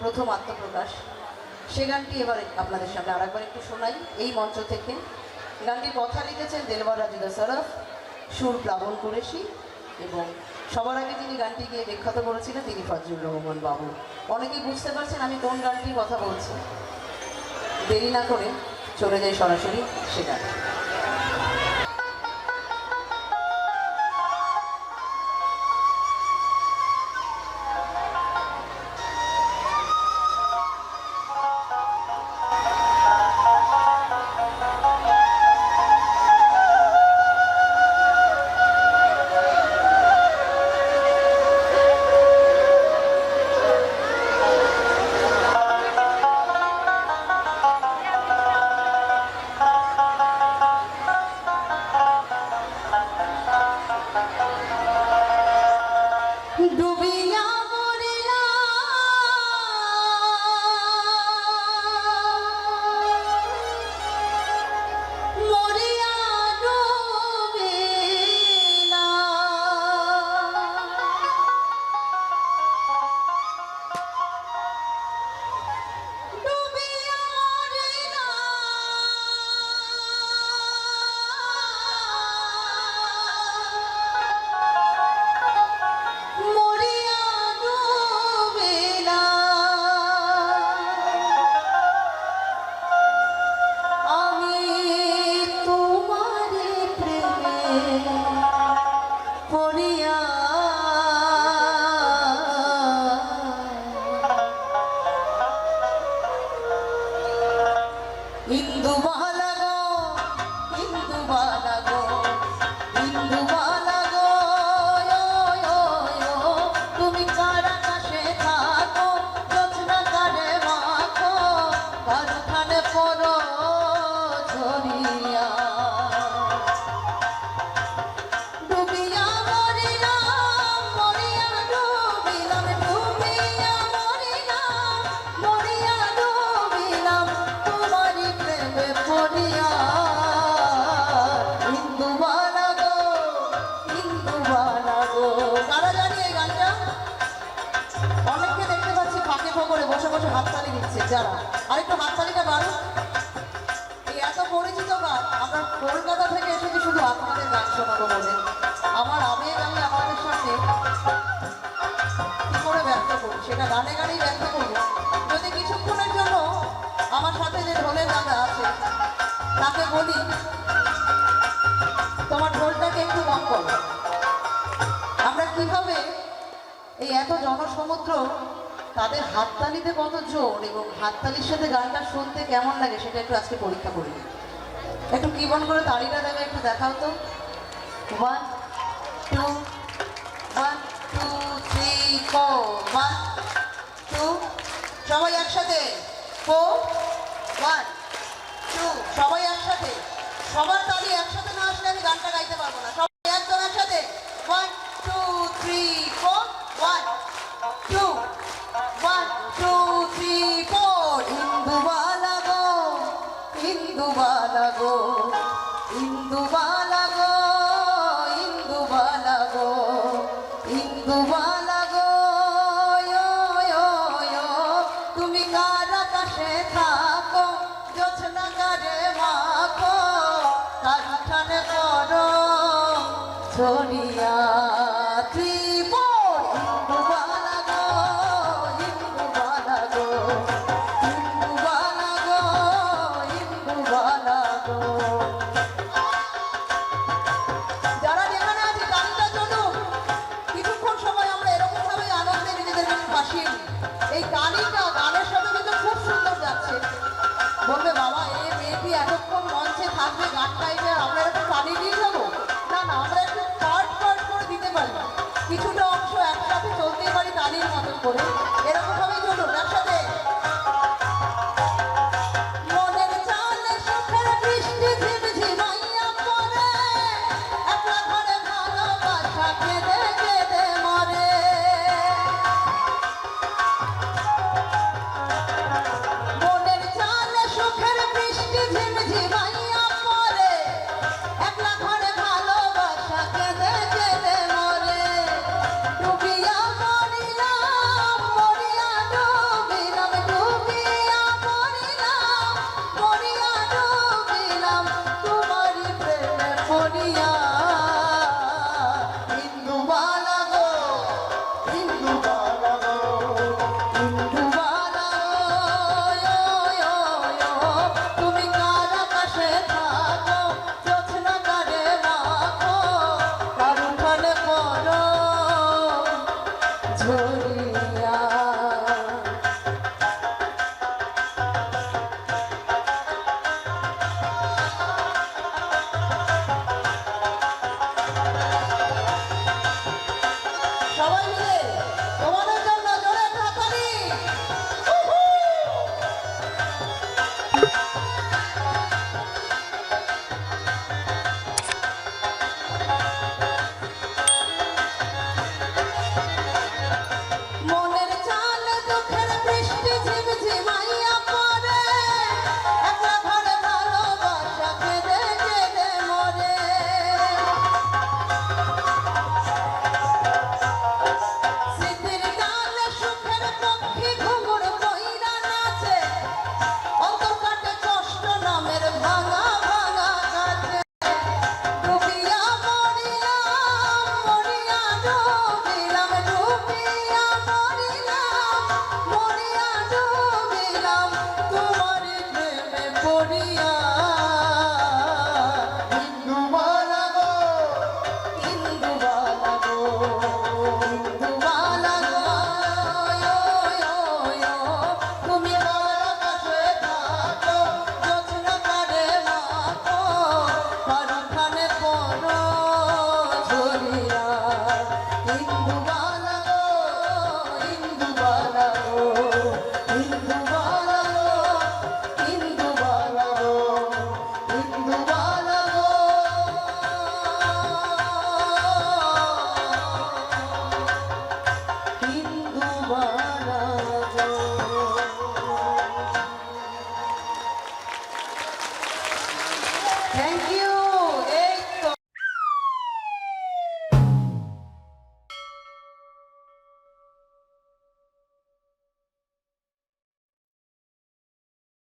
প্রথম আত্মপ্রকাশ। সে গানটি এবার আপনাদের সামনে আরেকবার একটু শোনাই। এই মঞ্চ থেকে গানটির কথা লিখেছেন দেলবার রাজুদা সরফ, সুর প্লাবন কুরেশি এবং সবার আগে যিনি গানটি গিয়ে বিখ্যাত করেছিলেন তিনি ফজলুর রহমান বাবু। অনেকেই বুঝতে পারছেন আমি কোন গানটির কথা বলছি। দেরি না করে চলে যাই সরাসরি সে গান। インドは ফাঁকে বসে বসে হাততালি দিচ্ছে, যারা। আরেকটু হাততালিটা বাড়ো এই এত পরিচিত গান, আমরা কলকাতা থেকে এসেছি শুধু আপনাদের গান শোনাবো বলে। আমার আবেগ আমি আপনাদের সাথে কি করে ব্যক্ত করি সেটা গানে গানেই ব্যক্ত করব। যদি কিছুক্ষণের জন্য আমার সাথে যে ঢোলের দাদা আছে, তাকে বলি, তোমার ঢোলটাকে একটু কম করো। আমরা কীভাবে এই এত জনসমুদ্র তাদের হাততালিতে কত জোর এবং হাততালির সাথে গানটা শুনতে কেমন লাগে সেটা একটু আজকে পরীক্ষা করি। একটু কি বন করে তাড়িটা দেবে, একটু দেখাও তো। One two one two three four one two সবাই একসাথে। ফোর ওয়ান টু সবাই একসাথে। সবার তালি একসাথে না আসলে আমি গানটা গাইতে বালা গো। তুমি কার আকাশে থাকো জোছনা কারে মাখো কারখানে করো ছড়িয়া কিছুটা অংশ একসাথে চলতে পারি তালির মতন করে। এরকম Thank you.